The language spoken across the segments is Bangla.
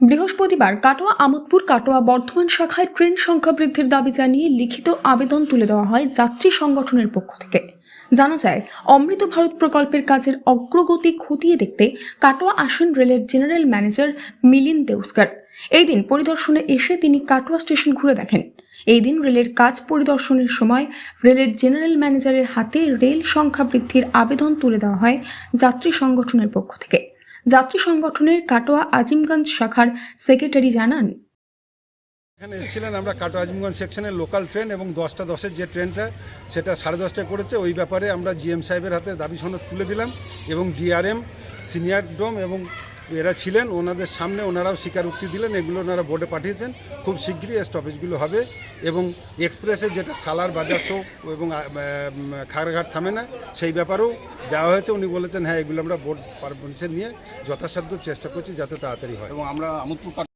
বৃহস্পতিবার কাটোয়া, আমোদপুর, কাটোয়া বর্ধমান শাখায় ট্রেন সংখ্যা বৃদ্ধির দাবি জানিয়ে লিখিত আবেদন তুলে দেওয়া হয় যাত্রী সংগঠনের পক্ষ থেকে। জানা যায়, অমৃত ভারত প্রকল্পের কাজের অগ্রগতি খতিয়ে দেখতে কাটোয়া আসেন রেলের জেনারেল ম্যানেজার মিলিন দেউস্কার। এই দিন পরিদর্শনে এসে তিনি কাটোয়া স্টেশন ঘুরে দেখেন। এই দিন রেলের কাজ পরিদর্শনের সময় রেলের জেনারেল ম্যানেজারের হাতে রেল সংখ্যা বৃদ্ধির আবেদন তুলে দেওয়া হয় যাত্রী সংগঠনের পক্ষ থেকে। যাত্রী সংগঠনের কাটোয়া আজিমগঞ্জ শাখার সেক্রেটারি জানান, এখানে এসেছিলেন আমরা কাটো আজিমগঞ্জ সেকশনের লোকাল ট্রেন এবং দশটা দশের যে ট্রেনটা, সেটা সাড়ে দশটায় করেছে। ওই ব্যাপারে আমরা জিএম সাহেবের হাতে দাবি সনদ তুলে দিলাম এবং ডিআরএম, সিনিয়র ডোম এবং এরা ছিলেন ওনাদের সামনে ওনারাও স্বীকারোক্তি দিলেন এগুলো ওনারা বোর্ডে পাঠিয়েছেন। খুব শীঘ্রই এই স্টপেজগুলো হবে এবং এক্সপ্রেসের যেটা সালার বাজার শো এবং খাগড়াঘাট থামে না সেই ব্যাপারেও দেওয়া হয়েছে। উনি বলেছেন হ্যাঁ এগুলো আমরা বোর্ড পারমিশন নিয়ে যথাসাধ্য চেষ্টা করছি যাতে তাড়াতাড়ি হয়। এবং আমরা আমোদপুর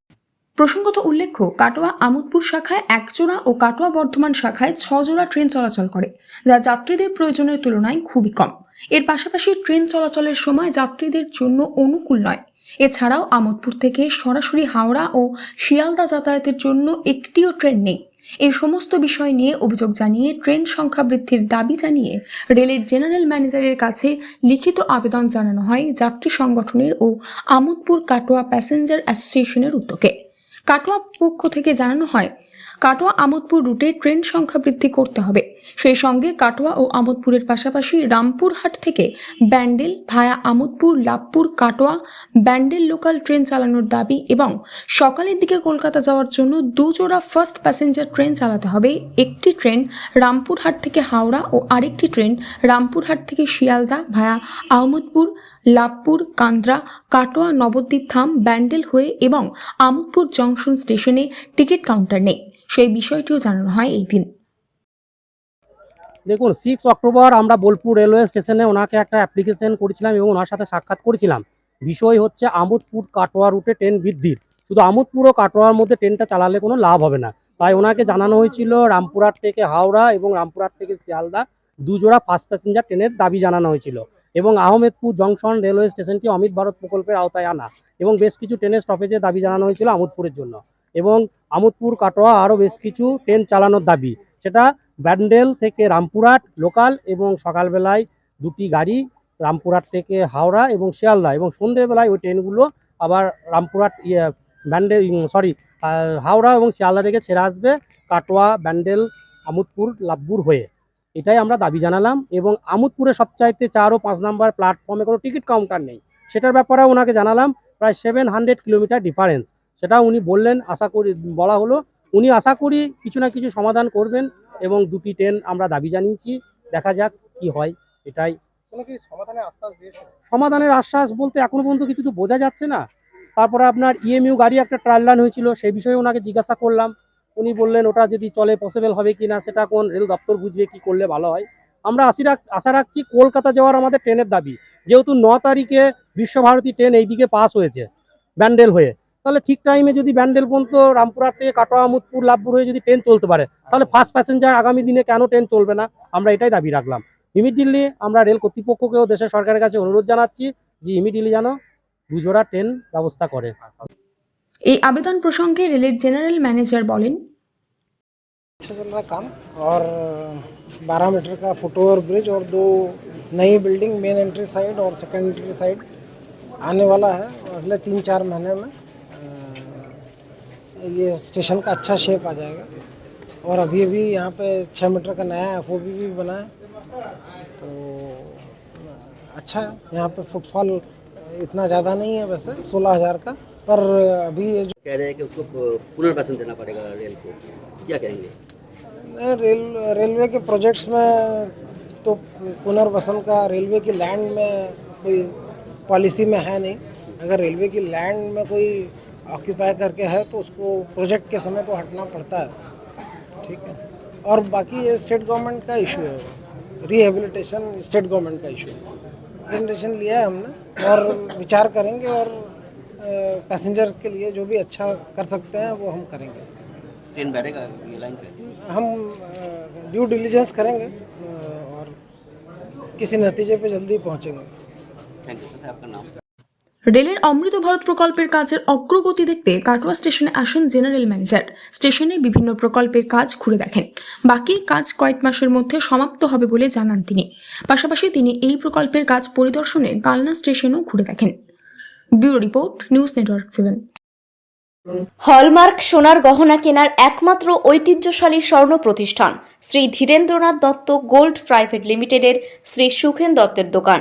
প্রসঙ্গত উল্লেখ্য কাটোয়া আমোদপুর শাখায় একজোড়া ও কাটোয়া বর্ধমান শাখায় ছজোড়া ট্রেন চলাচল করে যা যাত্রীদের প্রয়োজনের তুলনায় খুবই কম। এর পাশাপাশি ট্রেন চলাচলের সময় যাত্রীদের জন্য অনুকূল নয়। এছাড়াও আমোদপুর থেকে সরাসরি হাওড়া ও শিয়ালদা যাতায়াতের জন্য একটিও ট্রেন নেই। এই সমস্ত বিষয় নিয়ে অভিযোগ জানিয়ে ট্রেন সংখ্যা বৃদ্ধির দাবি জানিয়ে রেলের জেনারেল ম্যানেজারের কাছে লিখিত আবেদন জানানো হয় যাত্রী সংগঠনের ও আমোদপুর কাটোয়া প্যাসেঞ্জার অ্যাসোসিয়েশনের উদ্যোগে। কাটোয়া পক্ষ থেকে জানানো হয় কাটোয়া আমোদপুর রুটে ট্রেন সংখ্যা বৃদ্ধি করতে হবে। সেই সঙ্গে কাটোয়া ও আমোদপুরের পাশাপাশি রামপুরহাট থেকে Bandel via Amodpur, Labhpur, Katwa, Bandel local train চালানোর দাবি এবং সকালের দিকে কলকাতা যাওয়ার জন্য দুজোড়া ফার্স্ট প্যাসেঞ্জার ট্রেন চালাতে হবে। একটি ট্রেন রামপুরহাট থেকে হাওড়া ও আরেকটি ট্রেন রামপুরহাট থেকে শিয়ালদা ভায়া আহমদপুর লাভপুর, কান্দ্রা, কাটোয়া, নবদ্বীপ থাম ব্যান্ডেল হয়ে এবং আমোদপুর জংশন স্টেশনে টিকিট কাউন্টার নেই। সেই বিষয়টিও জানানো হয় এই দিন। দেখুন সিক্স অক্টোবর আমরা বোলপুর রেলওয়ে স্টেশনে ওনাকে একটা অ্যাপ্লিকেশন করেছিলাম এবং ওনার সাথে সাক্ষাৎ করেছিলাম। বিষয় হচ্ছে আমোদপুর কাটোয়া রুটে ট্রেন বৃদ্ধির। শুধু আমোদপুর ও কাটোয়ার মধ্যে ট্রেনটা চালালে কোনো লাভ হবে না। তাই ওনাকে জানানো হয়েছিল রামপুরহাট থেকে হাওড়া এবং রামপুরহাট থেকে শিয়ালদা দুজোড়া ফার্স্ট প্যাসেঞ্জার ট্রেনের দাবি জানানো হয়েছিল। এবং আহমেদপুর জংশন রেলওয়ে স্টেশনটি অমিত ভারত প্রকল্পের আওতায় আনা। এবং বেশ কিছু ট্রেনের স্টপেজের দাবি জানানো হয়েছিল আমোদপুরের জন্য। এবং আমোদপুর কাটোয়া আরও বেশ কিছু ট্রেন চালানোর দাবি। সেটা ব্যান্ডেল থেকে রামপুরহাট লোকাল এবং সকালবেলায় দুটি গাড়ি রামপুরহাট থেকে হাওড়া এবং শিয়ালদা এবং সন্ধ্যেবেলায় ওই ট্রেনগুলো আবার রামপুরহাট ইয়ে ব্যান্ডেল সরি হাওড়া এবং শিয়ালদা থেকে ছেড়ে আসবে কাটোয়া, ব্যান্ডেল, আমোদপুর, লাভপুর হয়ে। এটাই আমরা দাবি জানালাম এবং আমোদপুরে সবচাইতে চার ও পাঁচ নাম্বার প্ল্যাটফর্মে কোনো টিকিট কাউন্টার নেই। সেটার ব্যাপারে ওনাকে জানালাম, প্রায় সেভেন হান্ড্রেড কিলোমিটার ডিফারেন্স সেটা উনি বললেন আশা করি বলা হলো। উনি আশা করি কিছু না কিছু সমাধান করবেন এবং দুটি ট্রেন আমরা দাবি জানিয়েছি দেখা যাক কি হয় এটাই। সমাধানের আশ্বাস সমাধানের আশ্বাস বলতে এখনও পর্যন্ত কিছু তো বোঝা যাচ্ছে না। তারপরে আপনার ইএমইউ গাড়ি একটা ট্রায়াল রান হয়েছিল সেই বিষয়ে ওনাকে জিজ্ঞাসা করলাম। উনি বললেন ওটা যদি চলে পসিবল হবে কি না সেটা কোন রেল দপ্তর বুঝবে কি করলে ভালো হয়? আমরা আশি রাখ আশা রাখছি কলকাতা যাওয়ার আমাদের ট্রেনের দাবি। যেহেতু ন তারিখে বিশ্বভারতী ট্রেন এইদিকে পাস হয়েছে ব্যান্ডেল হয়ে। তাহলে ঠিক টাইমে যদি ব্যান্ডেল পর্যন্ত রামপুরহাট থেকে কাটোয়া আমোদপুর লাভপুর হয়ে যদি ট্রেন চলতে পারে তাহলে ফার্স্ট প্যাসেঞ্জার আগামী দিনে কেন ট্রেন চলবে না আমরা এটাই দাবি রাখলাম ইমিডিয়েটলি আমরা রেল কর্তৃপক্ষকেও দেশের সরকারের কাছে অনুরোধ জানাচ্ছি যে ইমিডিয়েটলি যেন দুজোড়া ট্রেন ব্যবস্থা করে এই আবেদন প্রসঙ্গে রেলের জেনারেল ম্যানেজার বলেন अच्छा चल रहा है काम और 12 मीटर का फुटओवर ब्रिज और दो नई बिल्डिंग मेन एंट्री साइड और सेकेंड एंट्री साइड आने वाला है अगले तीन चार महीने में अ, ये स्टेशन का अच्छा शेप आ जाएगा। और अभी अभी यहाँ पे छः मीटर का नया एफ़ भी भी बना है। तो अच्छा है। यहाँ पे फुटफॉल इतना ज़्यादा नहीं है वैसे सोलह हज़ार का। पर अभी ये जो कह रहे हैं कि उसको पुनर्वसन देना पड़ेगा रेल को। क्या कहेंगे? नहीं, रेल रेलवे के प्रोजेक्ट्स में तो पुनर्वसन का रेलवे की लैंड में कोई पॉलिसी में है नहीं। अगर रेलवे की लैंड में कोई ऑक्यूपाई करके है तो उसको प्रोजेक्ट के समय तो हटना पड़ता है। ठीक है? और बाकी ये स्टेट गवर्नमेंट का इशू है। रिहेबिलिटेशन स्टेट गवर्नमेंट का इशू है। प्रेजेंटेशन लिया है हमने और विचार करेंगे और पैसेंजर के लिए जो भी अच्छा कर सकते हैं वो हम करेंगे। ट्रेन बैठेगा ये लाइन पे? हम ड्यू डिलीजेंस करेंगे और किसी नतीजे पे जल्दी पहुँचेंगे। थैंक यू सर आपका नाम? রেলের অমৃত ভারত প্রকল্পের কাজের অগ্রগতি দেখতে কাটোয়া স্টেশনে আসেন জেনারেল ম্যানেজার। স্টেশনে বিভিন্ন প্রকল্পের কাজ ঘুরে দেখেন। বাকি কাজ কয়েক মাসের মধ্যে সমাপ্ত হবে বলে জানান তিনি। পাশাপাশি তিনি এই প্রকল্পের কাজ পরিদর্শনে কালনা স্টেশনও ঘুরে দেখেন। Bureau report, news network seven. Hallmark সোনার গহনা কেনার একমাত্র ঐতিহ্যশালী স্বর্ণ প্রতিষ্ঠান শ্রী ধীরেন্দ্রনাথ দত্ত গোল্ড প্রাইভেট লিমিটেডের শ্রী সুখেন দত্তের দোকান।